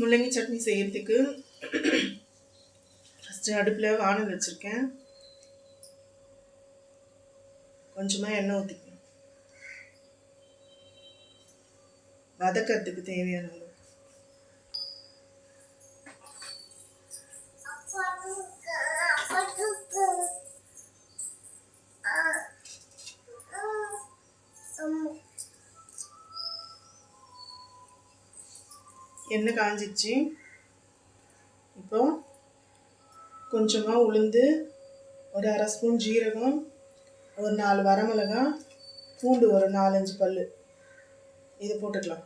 முள்ளங்கி சட்னி செய்கிறதுக்கு ஃபஸ்ட்டு அடுப்பில் வானல் வச்சுருக்கேன். கொஞ்சமாக எண்ணெய் ஊற்றிக்கணும் வதக்கிறதுக்கு தேவையான அளவு. எண்ணெய் காஞ்சிச்சு. இப்போ கொஞ்சமாக உளுந்து ஒரு அரை ஸ்பூன் ஜீரகம் ஒரு நாலு வரமிளகாய் பூண்டு ஒரு நாலஞ்சு பல் இதை போட்டுக்கலாம்.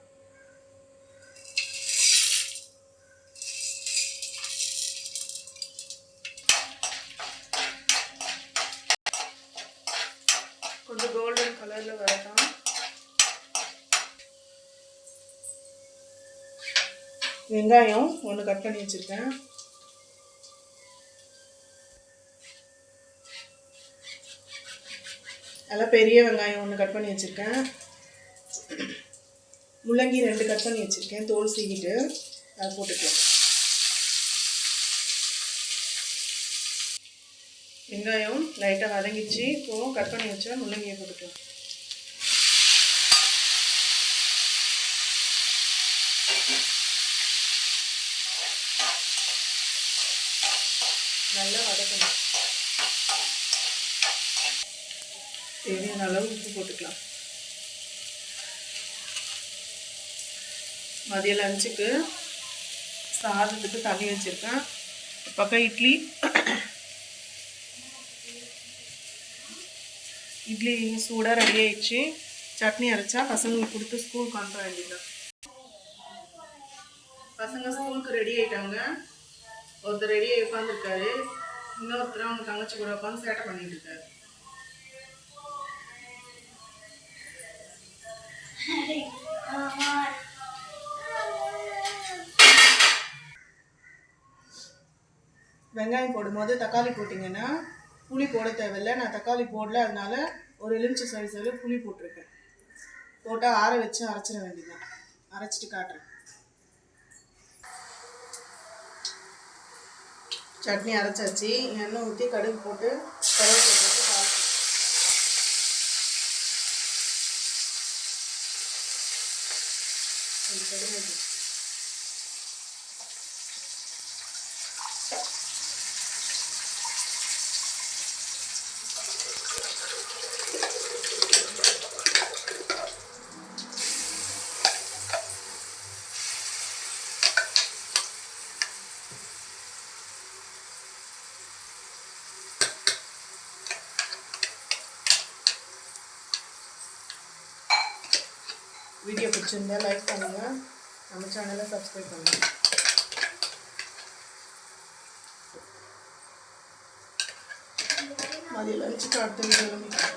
கொஞ்சம் கோல்டன் கலரில் வரட்டும். வெங்காயம் ஒன்று கட் பண்ணி வச்சுருக்கேன். நல்லா பெரிய வெங்காயம் ஒன்று கட் பண்ணி வச்சுருக்கேன். முள்ளங்கி ரெண்டு கட் பண்ணி வச்சுருக்கேன். தோல் சீக்கிட்டு அதை போட்டுக்கலாம். வெங்காயம் லைட்டாக வதங்கிச்சு இப்போது கட் பண்ணி வச்சா முள்ளங்கியை போட்டுக்கலாம். நல்லா வதக்கணும். தேவையான அளவு உப்பு போட்டுக்கலாம். மதிய லஞ்சுக்கு சாதத்துக்கு தண்ணி வச்சுருக்கேன். பக்கம் இட்லி இட்லி சூடாக ரெடி ஆயிடுச்சு. சட்னி அரைச்சா பசங்களுக்கு கொடுத்து ஸ்கூலுக்கு அனுப்ப வேண்டியதான் பசங்க ஸ்கூலுக்கு ரெடி ஆயிட்டாங்க. ஒருத்தர் ரெடியாக உட்காந்துருக்காரு இன்னொருத்தர் அவங்க தங்கச்சி கூட உட்காந்து சேட்டை பண்ணிட்டு இருக்காரு. வெங்காயம் போடும்போது தக்காளி போட்டிங்கன்னா புளி போட தேவையில்லை. நான் தக்காளி போடல அதனால ஒரு எலுமிச்சை சைஸில் புளி போட்டிருக்கேன். போட்டால் ஆற வச்சு அரைச்சிட வேண்டியதான் அரைச்சிட்டு காட்டுறேன். சட்னி அரைச்சாச்சு. எண்ணெய் ஊற்றி கடுகு போட்டு கருவேப்பிலை போட்டு தாளிச்சு கடுகு வீடியோ பிடிச்சிருந்தா லைக் பண்ணுங்கள் நம்ம சேனலை சப்ஸ்கிரைப் பண்ணுங்கள் மதிய லஞ்சுக்கு அடுத்த வீடியோவில்